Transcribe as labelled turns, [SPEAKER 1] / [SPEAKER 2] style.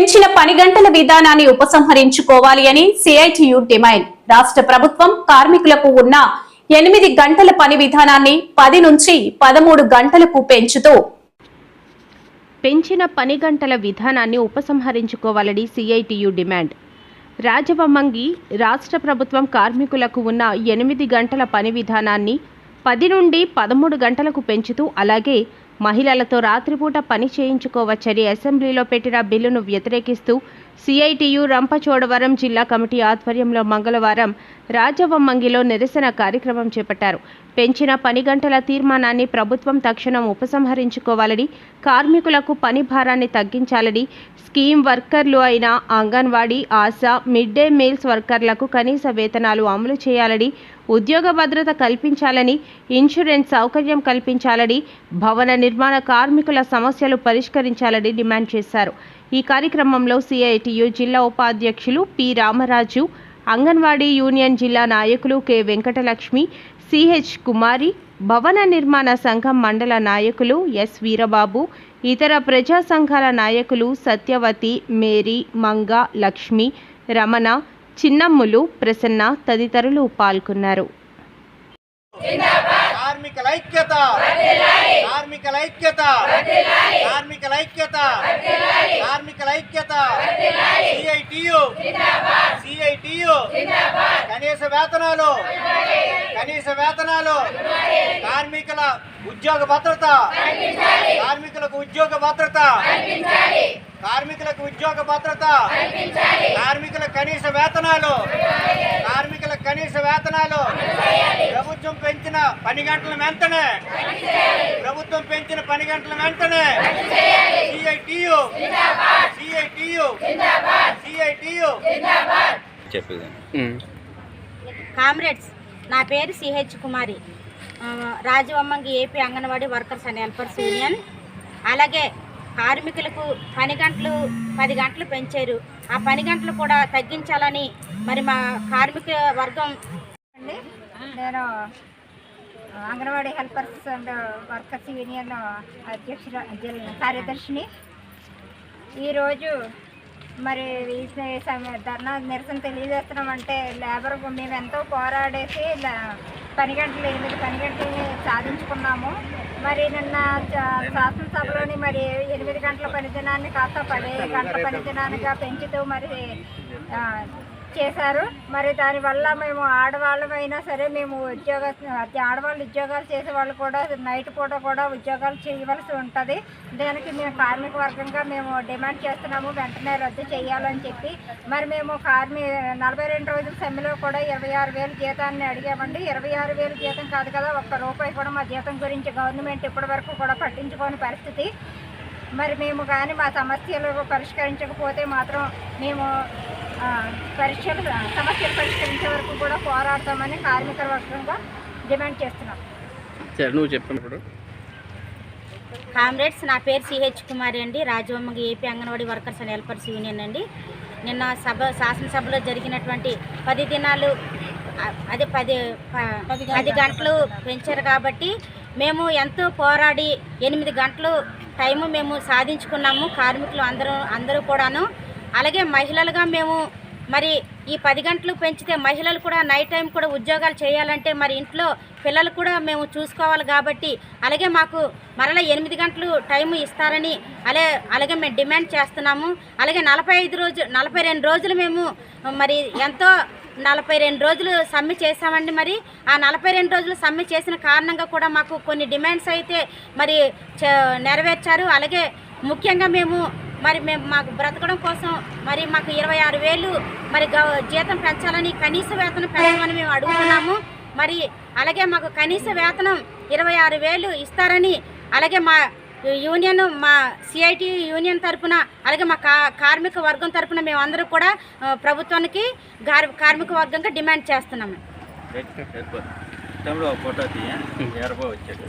[SPEAKER 1] పెంచిన పని గంటల విధానాన్ని ఉపసంహరించుకోవాలి అని సిఐటియు డిమాండ్. రాష్ట్ర ప్రభుత్వం కార్మికులకు ఉన్న ఎనిమిది గంటల పని విధానాన్ని పది నుంచి పదమూడు గంటలకు పెంచుతూ
[SPEAKER 2] పెంచిన పని గంటల విధానాన్ని ఉపసంహరించుకోవాలని సిఐటియు డిమాండ్. రాజవమ్మంగి రాష్ట్ర ప్రభుత్వం కార్మికులకు ఉన్న ఎనిమిది గంటల పని విధానాన్ని పది నుండి పదమూడు గంటలకు పెంచుతూ అలాగే మహిళలతో రాత్రిపూట పని చేయించుకోవచ్చని అసెంబ్లీలో పెట్టిన బిల్లును వ్యతిరేకిస్తూ సిఐటియు రంపచోడవరం జిల్లా కమిటీ ఆధ్వర్యంలో మంగళవారం రాజవమ్మంగిలో నిరసన కార్యక్రమం చేపట్టారు. పెంచిన పని గంటల తీర్మానాన్ని ప్రభుత్వం తక్షణం ఉపసంహరించుకోవాలని కార్మికులకు పని భారాన్ని తగ్గించాలని స్కీమ్ వర్కర్లు అయిన Anganwadi Asha mid day meals వర్కర్లకు కనీస వేతనాలు అమలు చేయాలని ఉద్యోగ భద్రత కల్పించాలని ఇన్సూరెన్స్ సౌకర్యం కల్పించాలని భవన నిర్మాణ కార్మికుల సమస్యలు పరిష్కరించాలని డిమాండ్ చేశారు. ఈ కార్యక్రమంలో సిఐటియు జిల్లా ఉపాధ్యక్షులు పి రామరాజు అంగన్వాడీ యూనియన్ జిల్లా నాయకులు కె వెంకటలక్ష్మి సిహెచ్ కుమారి భవన నిర్మాణ సంఘం మండల నాయకులు ఎస్ వీరబాబు ఇతర ప్రజా సంఘాల నాయకులు సత్యవతి మేరీ మంగ లక్ష్మి రమణ చిన్నమ్ములు ప్రసన్న తదితరులు పాల్గొన్నారు.
[SPEAKER 3] కార్మికుల ఐక్యత! కార్మికుల ఐక్యత! కార్మికుల ఐక్యత! కార్మికుల ఐక్యత! సిఐటియు. సిఐటియు. కనీస వేతనాలు. కనీస వేతనాలు. కార్మికుల ఉద్యోగ భద్రత. కార్మికులకు ఉద్యోగ భద్రత. కార్మికులకు ఉద్యోగ భద్రత. కార్మికుల కనీస వేతనాలు. కనీస వేతనాలు. ప్రభుత్వం పెంచిన పని గంటల వెంటనే. ప్రభుత్వం పెంచిన పని గంటల వెంటనే. సిఐటియు. సిఐటియు. సిఐటియు.
[SPEAKER 4] చెప్పేది
[SPEAKER 5] కామ్రేడ్స్ నా పేరు CH Kumari. Rajavommangi AP Anganwadi workers and helpers union. అలాగే కార్మికులకు పని గంటలు పది గంటలు పెంచారు. ఆ పని గంటలు కూడా తగ్గించాలని మరి మా కార్మిక వర్గం
[SPEAKER 6] అండి నేను Anganwadi helpers and workers union అధ్యక్షుల కార్యదర్శిని. ఈరోజు మరి ధర్నా నిరసన తెలియజేస్తున్నామంటే లేబర్ మేము ఎంతో పోరాడేసి పని గంటలు ఎనిమిది పని గంటలని సాధించుకున్నాము. మరి నిన్న శాసనసభలోని మరి ఎనిమిది గంటల పనిదినాన్ని కాస్త పది గంటల పనిదినానిగా పెంచుతూ మరి చేశారు. మరి దానివల్ల మేము ఆడవాళ్ళమైనా సరే మేము ఉద్యోగ ఆడవాళ్ళు ఉద్యోగాలు చేసే వాళ్ళు కూడా నైట్ పూట కూడా ఉద్యోగాలు చేయవలసి ఉంటుంది. దానికి మేము కార్మిక వర్గంగా మేము డిమాండ్ చేస్తున్నాము. వెంటనే రద్దు చేయాలని చెప్పి. మరి మేము కార్మి నలభై రెండు రోజుల సమ్మెలో కూడా ఇరవై ఆరు వేలు జీతాన్ని అడిగామండి. ఇరవై ఆరు వేలు జీతం కాదు కదా ఒక్క రూపాయి కూడా మా జీతం గురించి గవర్నమెంట్ ఇప్పటి వరకు కూడా పట్టించుకోని పరిస్థితి. మరి మేము కానీ మా సమస్యలు పరిష్కరించకపోతే మాత్రం మేము పరీక్షలు సమస్యలు పరిష్కరించే వరకు కూడా పోరాడతామని కార్మిక వర్గంగా డిమాండ్ చేస్తున్నాం.
[SPEAKER 4] సరే నువ్వు చెప్పినప్పుడు
[SPEAKER 5] కామ్రేడ్స్ నా పేరు సిహెచ్ కుమారి అండి. Rajavommangi AP Anganwadi workers and helpers union అండి. నిన్న సభ శాసనసభలో జరిగినటువంటి పది దినాలు అదే పది పది గంటలు పెంచారు కాబట్టి మేము ఎంతో పోరాడి ఎనిమిది గంటలు టైము మేము సాధించుకున్నాము. కార్మికులు అందరూ అందరూ కూడాను అలాగే మహిళలుగా మేము మరి ఈ పది గంటలు పెంచితే మహిళలు కూడా నైట్ టైం కూడా ఉద్యోగాలు చేయాలంటే మరి ఇంట్లో పిల్లలు కూడా మేము చూసుకోవాలి కాబట్టి అలాగే మాకు మరలా ఎనిమిది గంటలు టైం ఇస్తారని అలే అలాగే మేము డిమాండ్ చేస్తున్నాము. అలాగే నలభై ఐదు రోజు నలభై రెండు రోజులు మేము మరి ఎంతో నలభై రెండు రోజులు సమ్మె చేశామండి మరి. ఆ నలభై రెండు రోజులు సమ్మె చేసిన కారణంగా కూడా మాకు కొన్ని డిమాండ్స్ అయితే మరి నెరవేర్చారు. అలాగే ముఖ్యంగా మేము మరి మేము మాకు బ్రతకడం కోసం మరి మాకు ఇరవై ఆరు వేలు మరి గవ జీతం పెంచాలని కనీస వేతనం పెంచమని మేము అడుగుతున్నాము. మరి అలాగే మాకు కనీస వేతనం ఇరవై ఆరు వేలు ఇస్తారని అలాగే మా యూనియన్ మా సిఐటి యూనియన్ తరఫున అలాగే మా కా కార్మిక వర్గం తరపున మేము అందరూ కూడా ప్రభుత్వానికి గార్- కార్మిక వర్గంగా డిమాండ్ చేస్తున్నాము.
[SPEAKER 3] ఫోటో తీయ. వచ్చాడు.